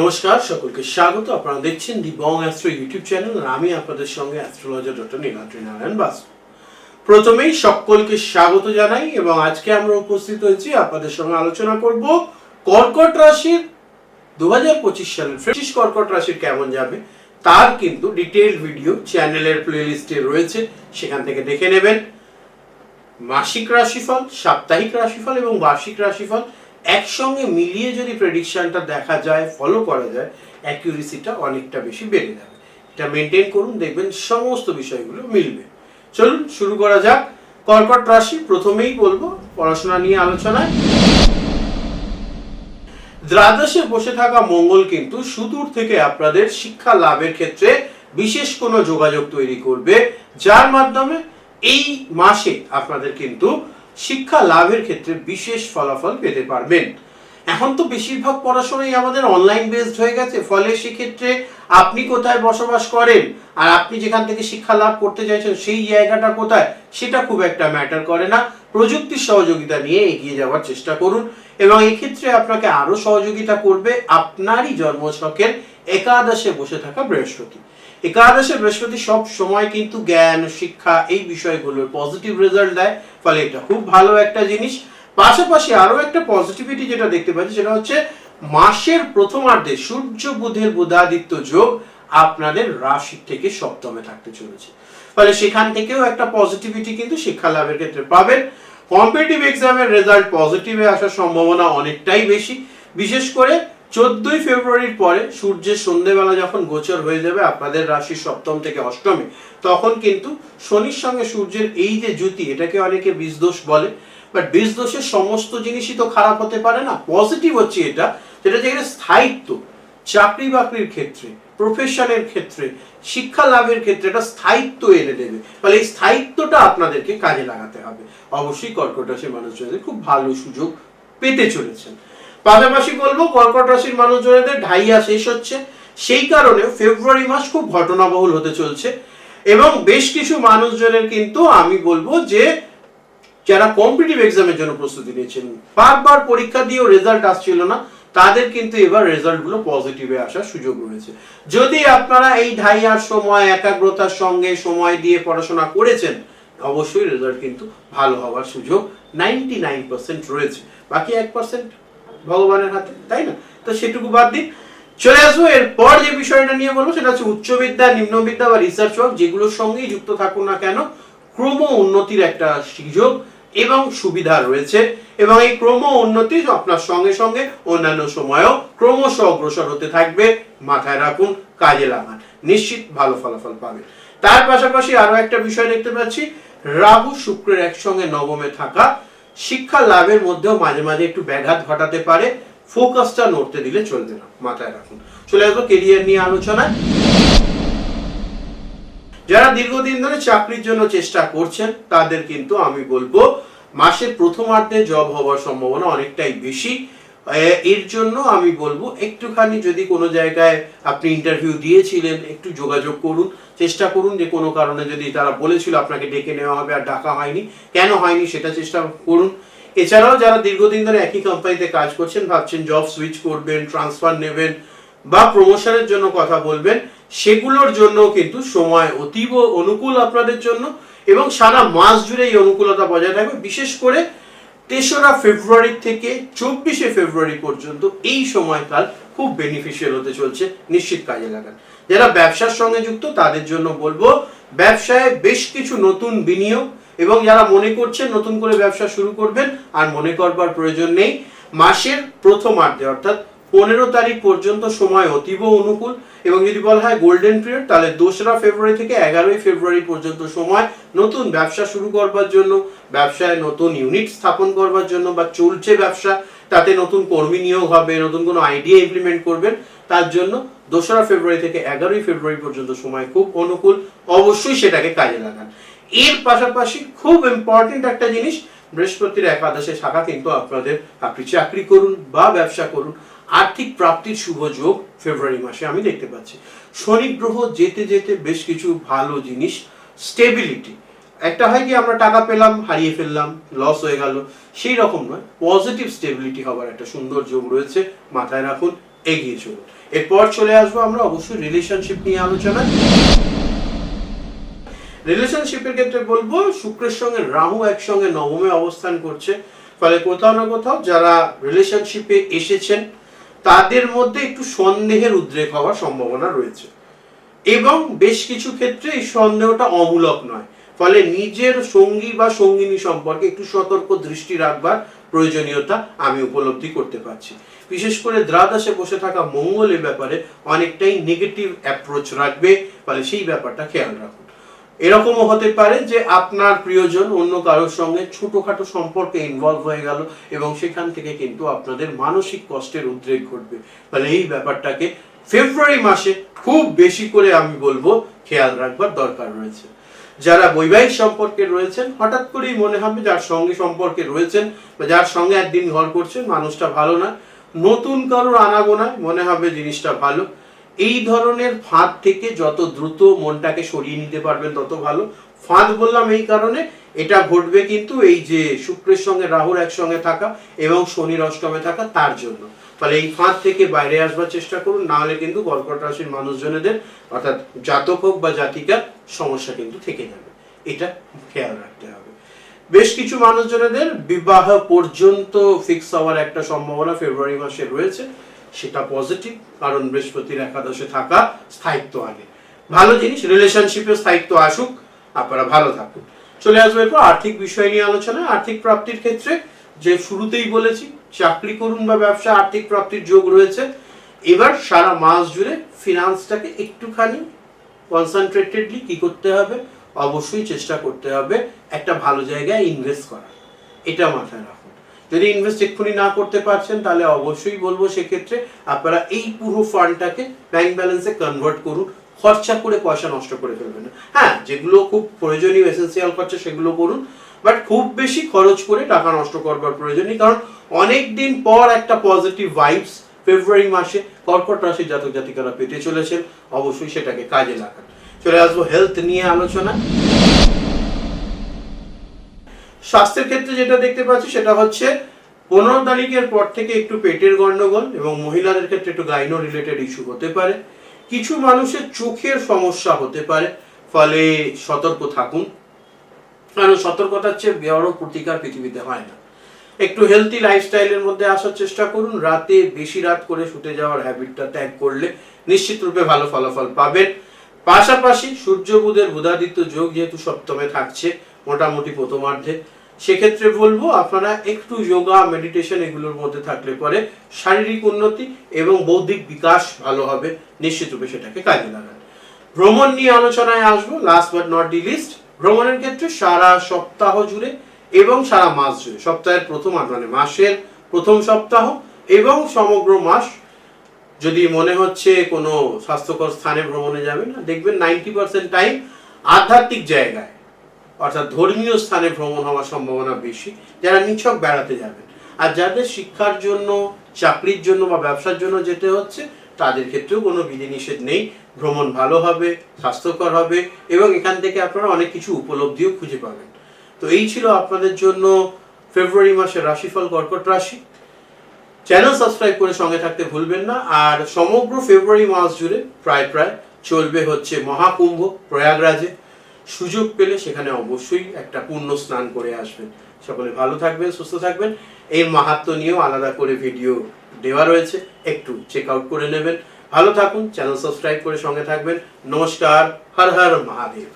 নমস্কার, সকলকে স্বাগত। আপনারা দেখছেন the Bong astro YouTube channel, আর আমি আপনাদের সঙ্গে অ্যাস্ট্রোলজার ডক্টর নীলাদ্রি নারায়ণ বাস। প্রথমেই সকলকে স্বাগত জানাই, এবং আজকে আমরা উপস্থিত হয়েছি আপনাদের সঙ্গে আলোচনা করব কর্কট রাশির দু হাজার পঁচিশ সালের ফ্রেশ কর্কট রাশির কেমন যাবে, তার কিন্তু ডিটেল ভিডিও চ্যানেলের প্লেলিস্টে রয়েছে, সেখান থেকে দেখে নেবেন। মাসিক রাশিফল, সাপ্তাহিক রাশিফল, এবং বার্ষিক রাশিফল একসঙ্গে মিলিয়ে যদি প্রেডিকশনটা দেখা যায় ফলো করা যায় অ্যাকিউরেসিটা অনেকটা বেশি বেড়ে যাবে। এটা মেনটেন করুন, দেখবেন সমস্ত বিষয়গুলো মিলবে। চলুন, শুরু করা যাক। কর্কট রাশি, প্রথমেই বলব, পড়াশোনা নিয়ে আলোচনায়। দ্বাদশে বসে থাকা মঙ্গল কিন্তু সুদূর থেকে আপনাদের শিক্ষা লাভের ক্ষেত্রে বিশেষ কোনো যোগাযোগ তৈরি করবে, যার মাধ্যমে এই মাসে আপনাদের কিন্তু শিক্ষা লাভের ক্ষেত্রে বিশেষ ফলাফল পেতে পারবেন। এখন তো বেশিরভাগ পড়াশোনাই আমাদের অনলাইন বেসড হয়ে গেছে, ফলে সেক্ষেত্রে আপনি কোথায় বসবাস করেন আর আপনি যেখান থেকে শিক্ষা লাভ করতে চাইছেন সেই জায়গাটা কোথায়, সেটা খুব একটা ম্যাটার করে না। প্রযুক্তির সহযোগিতা নিয়ে এগিয়ে যাওয়ার চেষ্টা করুন এবং এক্ষেত্রে আপনাকে আরও সহযোগিতা করবে আপনারই জন্মছকের একাদশে বসে থাকা বৃহস্পতি। একাদশে বৃহস্পতি সব সময় কিন্তু জ্ঞান, শিক্ষা এই বিষয়গুলোর পজিটিভ রেজাল্ট দেয়, ফলে এটা খুব ভালো একটা জিনিস। পাশাপাশি আরও একটা পজিটিভিটি যেটা দেখতে পাচ্ছি সেটা হচ্ছে মাসের প্রথমার্ধে সূর্য বুধের বুধাদিত্য যোগ আপনাদের রাশি থেকে সপ্তমে থাকতে চলেছে। ফলে সেখান থেকেও একটা পজিটিভিটি কিন্তু শিক্ষা লাভের ক্ষেত্রে পাবেন। কম্পিটিটিভ এক্সামের রেজাল্ট পজিটিভে আসার সম্ভাবনা অনেকটাই বেশি। বিশেষ করে চোদ্দই ফেব্রুয়ারির পরে সূর্যের সন্ধেবেলা যখন গোচর হয়ে যাবে, আপনাদের রাশি সপ্তম থেকে অষ্টমে, তখন কিন্তু শনির সঙ্গে সূর্যের এই যে জ্যোতি, এটাকে অনেকে বীজদোষ বলে বাট বীজদোষের সমস্ত জিনিসই তো খারাপ হতে পারে না পজিটিভ হচ্ছে এটা, যেটা যেখানে স্থায়িত্ব, চাকরি বাকরির ক্ষেত্রে প্রফেশনের ক্ষেত্রে, শিক্ষা লাভের ক্ষেত্রে একটা স্থায়িত্ব এনে দেবে ফলে এই স্থায়িত্বটা আপনাদেরকে কাজে লাগাতে হবে। অবশ্যই কর্কট রাশির মানুষজনদের খুব ভালো সুযোগ পেতে চলেছেন। পাশাপাশি বলব, কর্কট রাশির মানুষজনদের ঢাইয়া শেষ হচ্ছে। সেই কারণে ফেব্রুয়ারি মাস খুব ঘটনাবহুল হতে চলছে। এবং বেশ কিছু মানুষজনের কিন্তু আমি বলব যে, যারা কম্পিটিভ এক্সামের জন্য প্রস্তুতি নিয়েছেন, বারবার পরীক্ষা দিয়েও রেজাল্ট আসছিল না, তাদের কিন্তু এবার রেজাল্টগুলো পজিটিভে আসার সুযোগ রয়েছে। যদি আপনারা এই ঢাইয়ার সময়, একাগ্রতার সঙ্গে সময় দিয়ে পড়াশোনা করেছেন, অবশ্যই রেজাল্ট কিন্তু ভালো হওয়ার সুযোগ নাইনটি নাইন পার্সেন্ট রয়েছে। বাকি এক পার্সেন্ট ভগবানের হাতে, তাই না? তো সেটুকু বাদ দিন চলে আসব, এরপর যে বিষয়টা নিয়ে বলব, সেটা হচ্ছে উচ্চ বিদ্যা, নিম্ন বিদ্যা বা রিসার্চ ওয়ার্ক যেগুলোর সঙ্গেই যুক্ত থাকুন না কেন, ক্রম উন্নতির একটা সুযোগ এবং সুবিধা রয়েছে। এবং এই ক্রম উন্নতি আপনার সঙ্গে সঙ্গে অন্যান্য সময়ও ক্রমশ অগ্রসর হতে থাকবে, মাথায় রাখুন, কাজে লাগান, নিশ্চিত ভালো ফলাফল পাবে। তার পাশাপাশি আরও একটা বিষয় দেখতে পাচ্ছি, রাহু শুক্রের একসঙ্গে নবমে থাকা শিক্ষা লাভের মধ্যেও মাঝে মাঝে একটু ব্যাঘাত ঘটাতে পারে। ফোকাসটা নড়তে দিলে চলবে না, মাথায় রাখুন। চলে আসব কেরিয়ার নিয়ে আলোচনায়। যারা দীর্ঘদিন ধরে চাকরির জন্য চেষ্টা করছেন, তাদের কিন্তু আমি বলব, মাসের প্রথমার্ধে জব হওয়ার সম্ভাবনা অনেকটাই বেশি। এর জন্য আমি বলব, একটুখানি যদি কোনো জায়গায় আপনি ইন্টারভিউ দিয়েছিলেন, একটু যোগাযোগ করুন। চেষ্টা করুন যে কোনো কারণে যদি তারা বলেছিল আপনাকে ডেকে নেওয়া হবে আর ডাকা হয়নি, কেন হয়নি সেটা চেষ্টা করুন। এছাড়াও যারা দীর্ঘদিন ধরে একই কোম্পানিতে কাজ করছেন, ভাবছেন জব সুইচ করবেন ট্রান্সফার নেবেন বা প্রমোশনের জন্য কথা বলবেন, সেগুলোর জন্য কিন্তু সময় অতীব অনুকূল আপনাদের জন্য এবং সারা মাস জুড়ে এই অনুকূলতা বজায় থাকবে। বিশেষ করে তেসরা ফেব্রুয়ারি থেকে চব্বিশে ফেব্রুয়ারি পর্যন্ত এই সময়কাল খুব বেনিফিশিয়াল হতে চলছে নিশ্চিত কাজে লাগান। যারা ব্যবসার সঙ্গে যুক্ত, তাদের জন্য বলব, ব্যবসায় বেশ কিছু নতুন বিনিয়োগ এবং যারা মনে করছেন নতুন করে ব্যবসা শুরু করবেন আর মনে করবার প্রয়োজন নেই, মাসের প্রথমার্ধে অর্থাৎ পনেরো তারিখ পর্যন্ত সময় অতীব অনুকূল এবং যদি বলা হয় গোল্ডেন পিরিয়ড তাহলে দোসরা ফেব্রুয়ারি থেকে এগারোই ফেব্রুয়ারি পর্যন্ত সময় নতুন ব্যবসা শুরু করবার জন্য, ব্যবসায় নতুন ইউনিট স্থাপন করবার জন্য বা চলছে ব্যবসা, তাতে নতুন কর্মী নিয়োগ হবে, নতুন কোনো আইডিয়া ইমপ্লিমেন্ট করবেন, তার জন্য দোসরা ফেব্রুয়ারি থেকে এগারোই ফেব্রুয়ারি পর্যন্ত সময় খুব অনুকূল। অবশ্যই সেটাকে কাজে লাগান। এর পাশাপাশি খুব ইম্পর্টেন্ট একটা জিনিস, বৃহস্পতির একাদশে শাখা কিন্তু আপনাদের আপনি চাকরি করুন বা ব্যবসা করুন। আর্থিক প্রাপ্তির শুভ যোগ ফেব্রুয়ারি মাসে আমি দেখতে পাচ্ছি। শনি গ্রহ যেতে যেতে বেশ কিছু ভালো জিনিস স্টেবিলিটি একটা হয় কি, আমরা টাকা পেলাম, হারিয়ে ফেললাম লস হয়ে গেল। সেই রকম নয় পজিটিভ স্টেবিলিটি হবার একটা সুন্দর যোগ রয়েছে, মাথায় রাখুন, এগিয়ে চলুন। এরপর চলে আসব আমরা অবশ্যই রিলেশনশিপ নিয়ে আলোচনা রিলেশনশিপের ক্ষেত্রে বলব, শুক্রের সঙ্গে রাহু একসঙ্গে নবমে অবস্থান করছে। ফলে কোথাও না কোথাও যারা রিলেশনশিপে এসেছেন তাদের মধ্যে একটু সন্দেহের উদ্রেক হওয়ার সম্ভাবনা রয়েছে। এবং বেশ কিছু ক্ষেত্রে এই সন্দেহটা অমূলক নয়। ফলে নিজের সঙ্গী বা সঙ্গিনী সম্পর্কে একটু সতর্ক দৃষ্টি রাখবার প্রয়োজনীয়তা আমি উপলব্ধি করতে পারছি। বিশেষ করে দ্বাদশে বসে থাকা মঙ্গলের ব্যাপারে অনেকটাই নেগেটিভ অ্যাপ্রোচ রাখবে, ফলে সেই ব্যাপারটা খেয়াল রাখুন। এরকমও হতে পারে যে আপনার প্রিয়জন অন্য কারোর সঙ্গে ছোটখাটো সম্পর্কে ইনভলভ হয়ে গেল এবং সেখান থেকে কিন্তু আপনাদের মানসিক কষ্টের উদ্রেক ঘটবে। ফলে এই ব্যাপারটাকে ফেব্রুয়ারি মাসে খুব বেশি করে আমি বলব খেয়াল রাখবার দরকার রয়েছে। যারা বৈবাহিক সম্পর্কে রয়েছেন, হঠাৎ করেই মনে হবে যার সঙ্গে সম্পর্কে রয়েছেন বা যার সঙ্গে একদিন ঘর করছেন মানুষটা ভালো না। নতুন কারোর আনাগোনায় মনে হবে জিনিসটা ভালো। এই ধরনের ফাঁদ থেকে যত দ্রুত মনটাকে সরিয়ে নিতে পারবেন, তত ভালো। ফাঁদ বললাম এই কারণে, এটা ঘটবে কিন্তু এই যে শুক্রের সঙ্গে, রাহুর একসঙ্গে থাকা এবং শনির অষ্টমে থাকা, তার জন্য। ফলে এই ফাঁদ থেকে বাইরে আসবার চেষ্টা করুন, না হলে কিন্তু কর্কট রাশির মানুষজনেদের, অর্থাৎ জাতক হোক বা জাতিকার, সমস্যা কিন্তু থেকে যাবে। এটা খেয়াল রাখতে হবে। বেশ কিছু মানুষজনেদের বিবাহ পর্যন্ত ফিক্স হওয়ার একটা সম্ভাবনা ফেব্রুয়ারি মাসে রয়েছে। সেটা পজিটিভ কারণ বৃহস্পতির একাদশে থাকা স্থায়িত্ব আগে। ভালো জিনিস রিলেশনশিপে স্থায়িত্ব আসুক, আপনারা ভালো থাকুন। চলে আসব এরপর আর্থিক বিষয় নিয়ে আলোচনা আর্থিক প্রাপ্তির ক্ষেত্রে যে শুরুতেই বলেছি, চাকরি করুন বা ব্যবসা, আর্থিক প্রাপ্তির যোগ রয়েছে। এবার সারা মাস জুড়ে ফিনান্সটাকে একটুখানি কনসেন্ট্রেটেডলি কি করতে হবে? অবশ্যই চেষ্টা করতে হবে একটা ভালো জায়গায় ইনভেস্ট করা এটা মাথায় রাখুন। যদি ইনভেস্ট এক্ষুনি না করতে পারছেন, তাহলে অবশ্যই বলব সেক্ষেত্রে আপনারা এই পুরো ফান্ডটাকে ব্যাংক ব্যালেন্সে কনভার্ট করুন। খরচা করে পয়সা নষ্ট করে ফেলবেন না। হ্যাঁ যেগুলো খুব প্রয়োজনীয় এসেন্সিয়াল খরচা, সেগুলো করুন। বাট খুব বেশি খরচ করে টাকা নষ্ট করবার প্রয়োজন নেই। কারণ অনেক দিন পর একটা পজিটিভ ভাইবস ফেব্রুয়ারি মাসে কর্কট রাশির জাতক জাতিকারা পেতে চলেছেন। অবশ্যই সেটাকে কাজে লাগান। চলে আসব হেলথ নিয়ে আলোচনা। স্বাস্থ্যের ক্ষেত্রে যেটা দেখতে পাচ্ছি সেটা হচ্ছে পনেরো তারিখের পর থেকে একটু পেটের গন্ডগোল এবং মহিলাদের ক্ষেত্রে একটু গাইনো রিলেটেড ইস্যু হতে পারে। কিছু মানুষের চোখের সমস্যা হতে পারে, ফলে সতর্ক থাকুন। কারণ সতর্কতার চেয়ে বড় প্রতিকার পৃথিবীতে হয় না। একটু হেলদি লাইফস্টাইলের মধ্যে আসার চেষ্টা করুন। রাতে বেশি রাত করে শুতে যাওয়ার হ্যাবিটটা ত্যাগ করলে নিশ্চিত রূপে ভালো ফলাফল পাবেন। পাশাপাশি সূর্য বুধের বুধাদিত্য যোগ যেহেতু সপ্তমে থাকছে, মোটামুটি প্রথমার্ধে। সেক্ষেত্রে বলব আপনারা একটু যোগা মেডিটেশন এগুলোর মধ্যে থাকলে পরে শারীরিক উন্নতি এবং বৌদ্ধিক বিকাশ ভালো হবে। নিশ্চিত রূপে সেটাকে কাজে লাগান। ভ্রমণ নিয়ে আলোচনায় আসব। Last but not the least ভ্রমণের ক্ষেত্রে সারা সপ্তাহ জুড়ে এবং সারা মাস জুড়ে, সপ্তাহের প্রথম মানে মাসের প্রথম সপ্তাহ এবং সমগ্র মাস যদি মনে হচ্ছে কোনো স্বাস্থ্যকর স্থানে ভ্রমণে যাবেন দেখবেন নাইনটি পার্সেন্ট টাইম আধ্যাত্মিক জায়গায়। অর্থাৎ ধর্মীয় স্থানে ভ্রমণ হওয়ার সম্ভাবনা বেশি, যারা নিছক বেড়াতে যাবেন। আর যাদের শিক্ষার জন্য, চাকরির জন্য বা ব্যবসার জন্য যেতে হচ্ছে, তাদের ক্ষেত্রেও কোনো বিধিনিষেধ নেই। ভ্রমণ ভালো হবে, স্বাস্থ্যকর হবে, এবং এখান থেকে আপনারা অনেক কিছু উপলব্ধিও খুঁজে পাবেন। তো এই ছিল আপনাদের জন্য ফেব্রুয়ারি মাসের রাশিফল কর্কট রাশি। চ্যানেল সাবস্ক্রাইব করে সঙ্গে থাকতে ভুলবেন না। আর সমগ্র ফেব্রুয়ারি মাস জুড়ে প্রায় প্রায় চলবে হচ্ছে মহাকুম্ভ প্রয়াগরাজে। সুযোগ পেলে সেখানে অবশ্যই একটা পূর্ণ স্নান করে আসবেন। সকলে ভালো থাকবেন, সুস্থ থাকবেন। এই মাহাত্ম নিয়েও আলাদা করে ভিডিও দেওয়া রয়েছে, একটু চেক আউট করে নেবেন। ভালো থাকুন চ্যানেল সাবস্ক্রাইব করে সঙ্গে থাকবেন। নমস্কার, হর হর মহাদেব।